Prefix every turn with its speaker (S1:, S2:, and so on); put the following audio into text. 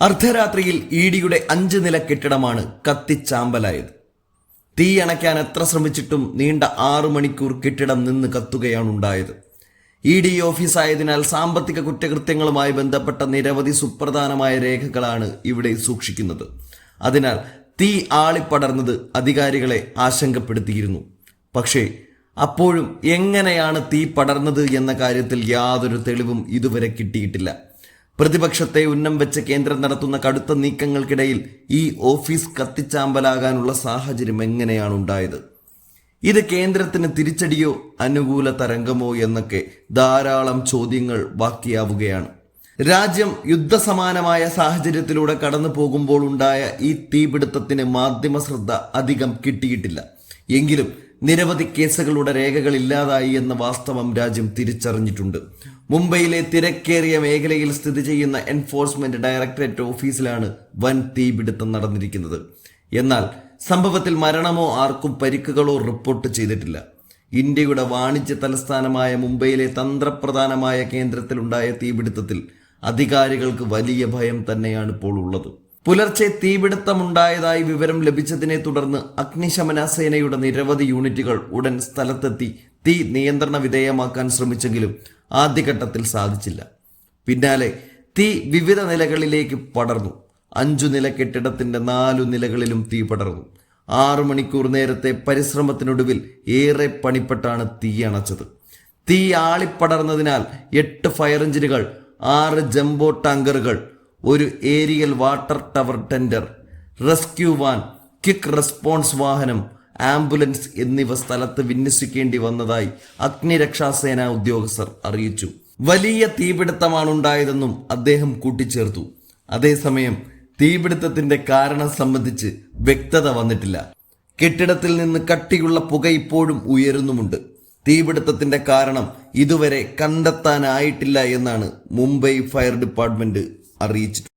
S1: അർദ്ധരാത്രിയിൽ ഇഡിയുടെ അഞ്ച് നില കെട്ടിടമാണ് കത്തിച്ചാമ്പലായത്. തീ അണയ്ക്കാൻ എത്ര ശ്രമിച്ചിട്ടും നീണ്ട ആറു മണിക്കൂർ കെട്ടിടം നിന്ന് കത്തുകയാണുണ്ടായത്. ഇ ഡി ഓഫീസായതിനാൽ സാമ്പത്തിക കുറ്റകൃത്യങ്ങളുമായി ബന്ധപ്പെട്ട നിരവധി സുപ്രധാനമായ രേഖകളാണ് ഇവിടെ സൂക്ഷിക്കുന്നത്. അതിനാൽ തീ ആളിപ്പടർന്നത് അധികാരികളെ ആശങ്കപ്പെടുത്തിയിരുന്നു. പക്ഷേ അപ്പോഴും എങ്ങനെയാണ് തീ പടർന്നത് എന്ന കാര്യത്തിൽ യാതൊരു തെളിവും ഇതുവരെ കിട്ടിയിട്ടില്ല. പ്രതിപക്ഷത്തെ ഉന്നം വെച്ച് കേന്ദ്രം നടത്തുന്ന കടുത്ത നീക്കങ്ങൾക്കിടയിൽ ഈ ഓഫീസ് കത്തിച്ചാമ്പലാകാനുള്ള സാഹചര്യം എങ്ങനെയാണ് ഉണ്ടായത് ഇത് കേന്ദ്രത്തിന് തിരിച്ചടിയോ അനുകൂല തരംഗമോ എന്നൊക്കെ ധാരാളം ചോദ്യങ്ങൾ ബാക്കിയാവുകയാണ്. രാജ്യം യുദ്ധസമാനമായ സാഹചര്യത്തിലൂടെ കടന്നു പോകുമ്പോൾ ഉണ്ടായ ഈ തീപിടുത്തത്തിന് മാധ്യമ ശ്രദ്ധ അധികം കിട്ടിയിട്ടില്ല. എങ്കിലും നിരവധി കേസുകളുടെ രേഖകൾ ഇല്ലാതായി എന്ന വാസ്തവം രാജ്യം തിരിച്ചറിഞ്ഞിട്ടുണ്ട്. മുംബൈയിലെ തിരക്കേറിയ മേഖലയിൽ സ്ഥിതി ചെയ്യുന്ന എൻഫോഴ്സ്മെന്റ് ഡയറക്ടറേറ്റ് ഓഫീസിലാണ് വൻ തീപിടുത്തം നടന്നിരിക്കുന്നത്. എന്നാൽ സംഭവത്തിൽ മരണമോ ആർക്കും പരിക്കുകളോ റിപ്പോർട്ട് ചെയ്തിട്ടില്ല. ഇന്ത്യയുടെ വാണിജ്യ തലസ്ഥാനമായ മുംബൈയിലെ തന്ത്രപ്രധാനമായ കേന്ദ്രത്തിലുണ്ടായ തീപിടുത്തത്തിൽ അധികാരികൾക്ക് വലിയ ഭയം തന്നെയാണ് ഇപ്പോൾ ഉള്ളത്. പുലർച്ചെ തീപിടുത്തമുണ്ടായതായി വിവരം ലഭിച്ചതിനെ തുടർന്ന് അഗ്നിശമന സേനയുടെ നിരവധി യൂണിറ്റുകൾ ഉടൻ സ്ഥലത്തെത്തി തീ നിയന്ത്രണ വിധേയമാക്കാൻ ശ്രമിച്ചെങ്കിലും ആദ്യഘട്ടത്തിൽ സാധിച്ചില്ല. പിന്നാലെ തീ വിവിധ നിലകളിലേക്ക് പടർന്നു. അഞ്ചു നില കെട്ടിടത്തിന്റെ നാലു നിലകളിലും തീ പടർന്നു. ആറു മണിക്കൂർ നേരത്തെ പരിശ്രമത്തിനൊടുവിൽ ഏറെ പണിപ്പെട്ടാണ് തീ അണച്ചത്. തീ ആളിപ്പടർന്നതിനാൽ എട്ട് ഫയർ എഞ്ചിനുകൾ ആറ് ജംബോ ടാങ്കറുകൾ ഒരു aerial water tower tender rescue van quick response വാഹനം ആംബുലൻസ് എന്നിവ സ്ഥലത്ത് വിന്യസിക്കേണ്ടി വന്നതായി അഗ്നിരക്ഷാസേന ഉദ്യോഗസ്ഥർ അറിയിച്ചു. വലിയ തീപിടുത്തമാണ് ഉണ്ടായതെന്നും അദ്ദേഹം കൂട്ടിച്ചേർത്തു. അതേസമയം തീപിടുത്തത്തിന്റെ കാരണം സംബന്ധിച്ച് വ്യക്തത വന്നിട്ടില്ല. കെട്ടിടത്തിൽ നിന്ന് കട്ടിയുള്ള പുക ഇപ്പോഴും ഉയരുന്നുമുണ്ട്. തീപിടുത്തത്തിന്റെ കാരണം ഇതുവരെ കണ്ടെത്താനായിട്ടില്ല എന്നാണ് മുംബൈ ഫയർ ഡിപ്പാർട്ട്മെന്റ് അറിയിച്ചിട്ടുള്ളത്